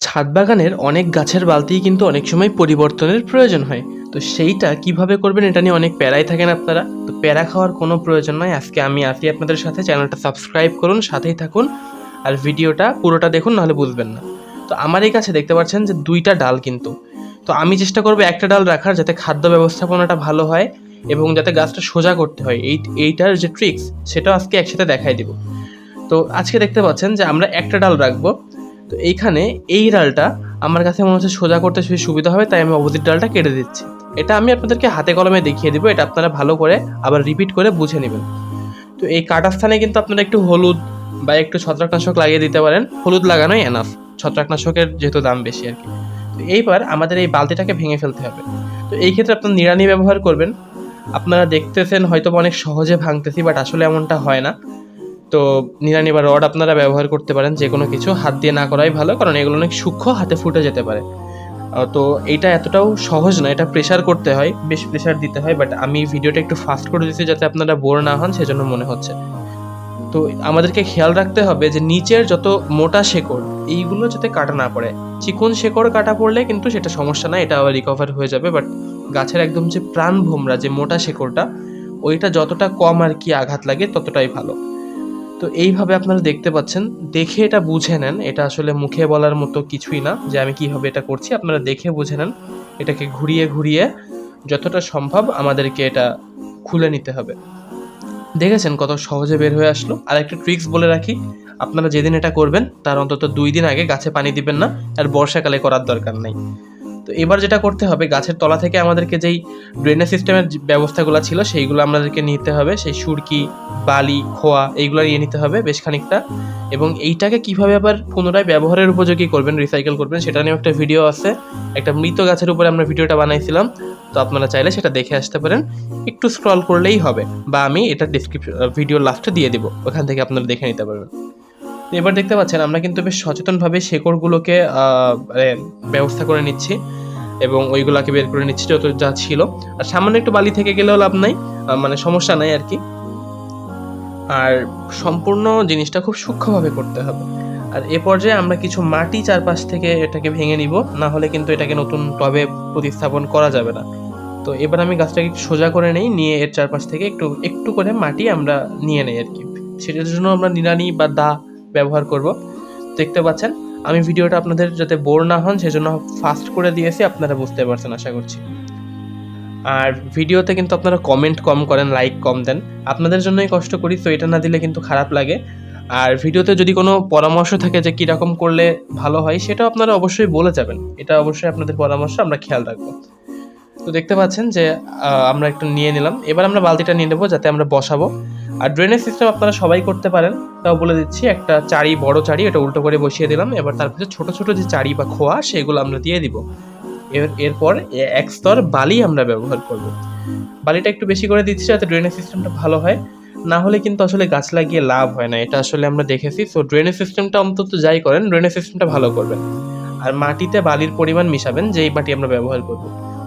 ছাদ বাগানের অনেক গাছের বালতিই কিন্তু অনেক সময় পরিবর্তনের প্রয়োজন হয়। তো সেইটা কীভাবে করবেন এটা নিয়ে অনেক প্যারাই থাকেন আপনারা। তো প্যারা খাওয়ার কোনো প্রয়োজন নয়। আজকে আমি আসি আপনাদের সাথে চ্যানেলটা সাবস্ক্রাইব করুন, সাথেই থাকুন। আর ভিডিওটা পুরোটা দেখুন, নাহলে বুঝবেন না। তো আমার এই কাছে দেখতে পাচ্ছেন যে দুইটা ডাল কিন্তু। তো আমি চেষ্টা করব একটা ডাল রাখার যাতে খাদ্য ব্যবস্থাপনাটা ভালো হয় এবং যাতে গাছটা সোজা করতে হয়। এই, এইটার যে ট্রিক্স সেটাও আজকে একসাথে দেখাই দিব। তো আজকে দেখতে পাচ্ছেন যে আমরা একটা ডাল রাখব। তো এইখানে এই ডালটা আমার কাছে মনে হচ্ছে সোজা করতে বেশি সুবিধা হবে, তাই আমি অপোজিট ডালটা কেটে দিচ্ছি। এটা আমি আপনাদেরকে হাতে কলমে দেখিয়ে দিব, এটা আপনারা ভালো করে আবার রিপিট করে বুঝে নেবেন। তো এই কাটার স্থানে কিন্তু আপনারা একটু হলুদ বা একটু ছত্রাকনাশক লাগিয়ে দিতে পারেন। হলুদ লাগানোই এনাফ ছত্রাকনাশকের যেহেতু দাম বেশি আর কি। তো এইবার আমাদের এই বালতিটাকে ভেঙে ফেলতে হবে। তো এই ক্ষেত্রে আপনার নিড়ানি ব্যবহার করবেন। আপনারা দেখতেছেন হয়তো অনেক সহজে ভাঙতেছি বাট আসলে এমনটা হয় না। তো নিড়ানি বা রড আপনারা ব্যবহার করতে পারেন যে কোনো কিছু হাত দিয়ে না করাই ভালো, কারণ এগুলো অনেক সূক্ষ্ম হাতে ফুটে যেতে পারে। তো এইটা এতটাও সহজ না এটা প্রেশার করতে হয়, বেশ প্রেশার দিতে হয় বাট আমি ভিডিওটা একটু ফাস্ট করে দিচ্ছি যাতে আপনারা বোর না হন, সেজন্য মনে হচ্ছে। তো আমাদেরকে খেয়াল রাখতে হবে যে নিচের যত মোটা শেকড়, এইগুলো যাতে কাটা না পড়ে। চিকন শেকড় কাটা পড়লে কিন্তু সেটা সমস্যা না, এটা আবার রিকভার হয়ে যাবে বাট গাছের একদম যে প্রাণ ভোমরা যে মোটা শেকড়টা, ওইটা যতটা কম আর কি আঘাত লাগে, ততটাই ভালো। তো এইভাবে আপনারা দেখতে পাচ্ছেন। দেখে এটা বুঝে নেন, এটা আসলে মুখে বলার মতো কিছুই না যে আমি কীভাবে এটা করছি। আপনারা দেখে বুঝে নেন, এটাকে ঘুরিয়ে ঘুরিয়ে যতটা সম্ভব আমাদেরকে এটা খুলে নিতে হবে। দেখেছেন কত সহজে বের হয়ে আসলো? আর একটা ট্রিক্স বলে রাখি, আপনারা যেদিন এটা করবেন, তার অন্তত দুই দিন আগে গাছে পানি দিবেন না, আর বর্ষাকালে করার দরকার নেই। তো এবার যেটা করতে হবে, গাছের তলা থেকে আমাদেরকে যেই ড্রেনেজ সিস্টেমের ব্যবস্থাগুলো ছিল, সেইগুলো আমাদেরকে নিতে হবে। সেই সুরকি, বালি, খোয়া এইগুলো নিয়ে নিতে হবে বেশ খানিকটা। এবং এইটাকে কীভাবে আবার পুনরায় ব্যবহারের উপযোগী করবেন রিসাইকেল করবেন, সেটা নিয়েও একটা ভিডিও আছে। একটা মৃত গাছের উপরে আমরা ভিডিওটা বানাইছিলাম। তো আপনারা চাইলে সেটা দেখে আসতে পারেন। একটু স্ক্রল করলেই হবে। বা আমি এটা ডিসক্রিপশন ভিডিওর লাস্টে দিয়ে দিব। ওখান থেকে আপনারা দেখে নিতে পারবেন। এবার দেখতে পাচ্ছেন, আমরা কিন্তু বেশ সচেতনভাবে শেকড়গুলোকে মানে ব্যবস্থা করে নিচ্ছি এবং ওইগুলাকে বের করে নিচ্ছি যত যা ছিল। আর সামান্য একটু বালি থেকে গেলেও লাভ নাই মানে সমস্যা নাই আর কি। আর সম্পূর্ণ জিনিসটা খুব সূক্ষ্মভাবে করতে হবে। আর এ পর্যায়ে আমরা কিছু মাটি চারপাশ থেকে এটাকে ভেঙে নিব, না হলে কিন্তু এটাকে নতুন টবে প্রতিস্থাপন করা যাবে না। তো এবার আমি গাছটাকে একটু সোজা করে নেই, নিয়ে এর চারপাশ থেকে একটু একটু করে মাটি আমরা নিয়ে নেই আর কি। সেটার জন্য আমরা নিড়ানি বা দা ব্যবহার করব। দেখতে পাচ্ছেন, আমি ভিডিওটা আপনাদের যাতে বোর না হন, সেজন্য ফাস্ট করে দিয়েছি, আপনারা বুঝতে পারছেন, আশা করছি। আর ভিডিওতে কিন্তু আপনারা কমেন্ট কম করেন লাইক কম দেন। আপনাদের জন্যই কষ্ট করি, তো এটা না দিলে কিন্তু খারাপ লাগে। আর ভিডিওতে যদি কোনো পরামর্শ থাকে যে কীরকম করলে ভালো হয়, সেটাও আপনারা অবশ্যই বলে যাবেন। এটা অবশ্যই আপনাদের পরামর্শ, আমরা খেয়াল রাখব। তো দেখতে পাচ্ছেন যে আমরা একটু নিয়ে নিলাম। এবার আমরা বালতিটা নিয়ে নেব, যাতে আমরা বসাবো। আর ড্রেনেজ সিস্টেম আপনারা সবাই করতে পারেন। তাও বলে দিচ্ছি, একটা চারি, বড় চারি, এটা উল্টো করে বসিয়ে দিলাম। এবার তার তারপরে ছোটো ছোটো যে চারি বা খোয়া, সেগুলো আমরা দিয়ে দিব। এর, এরপর এক স্তর বালি আমরা ব্যবহার করব। বালিটা একটু বেশি করে দিচ্ছি যাতে ড্রেনেজ সিস্টেমটা ভালো হয়। না হলে কিন্তু আসলে গাছ লাগিয়ে লাভ হয় না, এটা আসলে আমরা দেখেছি। সো ড্রেনেজ সিস্টেমটা অন্তত যাই করেন ড্রেনেজ সিস্টেমটা ভালো করবেন। আর মাটিতে বালির পরিমাণ মিশাবেন, যেই মাটি আমরা ব্যবহার করব।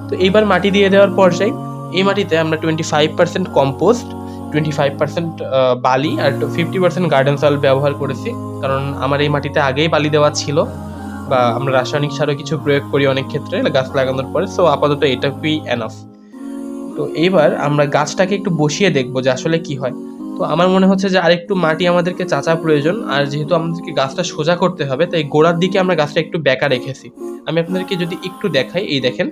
তো এইবার মাটি দিয়ে দেওয়ার পর্যায়ে, এই মাটিতে আমরা twenty five percent compost twenty five percent বালি আর ফিফটি পার্সেন্ট গার্ডেন সয়েল ব্যবহার করেছি। কারণ আমার এই মাটিতে আগেই বালি দেওয়া ছিল বা আমরা রাসায়নিক সারও কিছু প্রয়োগ করি অনেক ক্ষেত্রে, গাছ লাগানোর পরে। সো আপাতত এটাকুই এনাফ তো এইবার আমরা গাছটাকে একটু বসিয়ে দেখব যে আসলে কি হয়। তো আমার মনে হচ্ছে যে আরেকটু মাটি আমাদেরকে চাচা প্রয়োজন। আর যেহেতু আমাদেরকে গাছটা সোজা করতে হবে, তাই গোড়ার দিকে আমরা গাছটা একটু বেঁকা রেখেছি। আমি আপনাদেরকে যদি একটু দেখাই, এই দেখেন,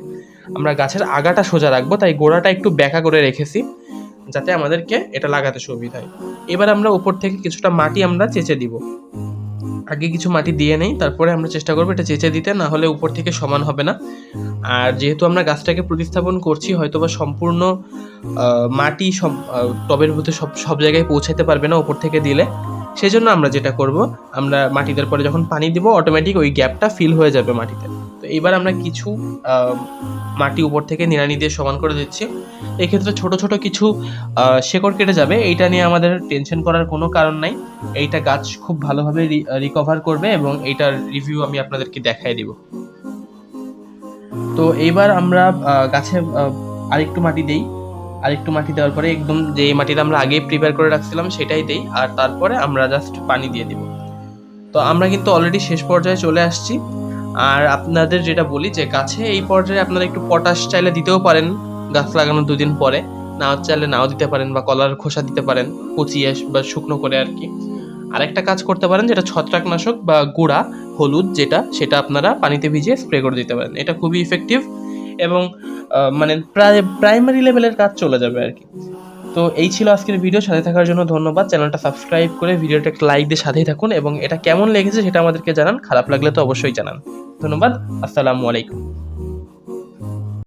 আমরা গাছের আগাটা সোজা রাখব, তাই গোড়াটা একটু বেঁকা করে রেখেছি। যাতে আমাদেরকে এটা লাগাতে সুবিধা হয়। এবার আমরা উপর থেকে কিছুটা মাটি আমরা চেঁচে দিব। আগে কিছু মাটি দিয়ে নেই, তারপরে আমরা চেষ্টা করব এটা চেঁচে দিতে, না হলে উপর থেকে সমান হবে না। আর যেহেতু আমরা গাছটাকে প্রতিস্থাপন করছি হয়তো বা সম্পূর্ণ মাটি সব টবের মধ্যে সব সব জায়গায় পৌঁছাতে পারবে না উপর থেকে দিলে। সেজন্য আমরা যেটা করব, আমরা মাটি দেওয়ার পরে যখন পানি দিব অটোমেটিক ওই গ্যাপটা ফিল হয়ে যাবে মাটিতে। তো এবার আমরা কিছু মাটি উপর থেকে নিড়ানি দিয়ে সমান করে দিচ্ছি। এক্ষেত্রে ছোট ছোট কিছু শেকড় কেটে যাবে। এইটা নিয়ে আমাদের টেনশন করার কোনো কারণ নাই। এইটা গাছ খুব ভালোভাবে রিকভার করবে এবং এইটার রিভিউ আমি আপনাদেরকে দেখাই দিব। তো এইবার আমরা গাছে আরেকটু মাটি দেই। আরেকটু মাটি দেওয়ার পরে একদম যে মাটিটা আমরা আগেই প্রিপেয়ার করে রাখছিলাম সেটাই দেই, আর তারপরে আমরা জাস্ট পানি দিয়ে দিব। তো আমরা কিন্তু অলরেডি শেষ পর্যায়ে চলে আসছি। আর আপনাদের যেটা বলি যে গাছে এই পর্যায়ে আপনারা একটু পটাশ চাইলে দিতেও পারেন, গাছ লাগানোর দুদিন পরে। নাও চাইলে নাও দিতে পারেন বা কলার খোসা দিতে পারেন পচিয়ে বা শুকনো করে আর কি। আরেকটা কাজ করতে পারেন যেটা ছত্রাকনাশক বা গুঁড়া, হলুদ যেটা, সেটা আপনারা পানিতে ভিজিয়ে স্প্রে করে দিতে পারেন। এটা খুবই ইফেক্টিভ এবং মানে প্রায় প্রাইমারি লেভেলের কাজ চলে যাবে আর কি। তো এই ছিল আজকের ভিডিও সাথে থাকার জন্য ধন্যবাদ। চ্যানেলটা সাবস্ক্রাইব করে ভিডিওটা একটা লাইক দিয়ে সাথেই থাকুন এবং এটা কেমন লেগেছে সেটা আমাদেরকে জানান। খারাপ লাগলে তো অবশ্যই জানান। ধন্যবাদ। আসসালামু আলাইকুম।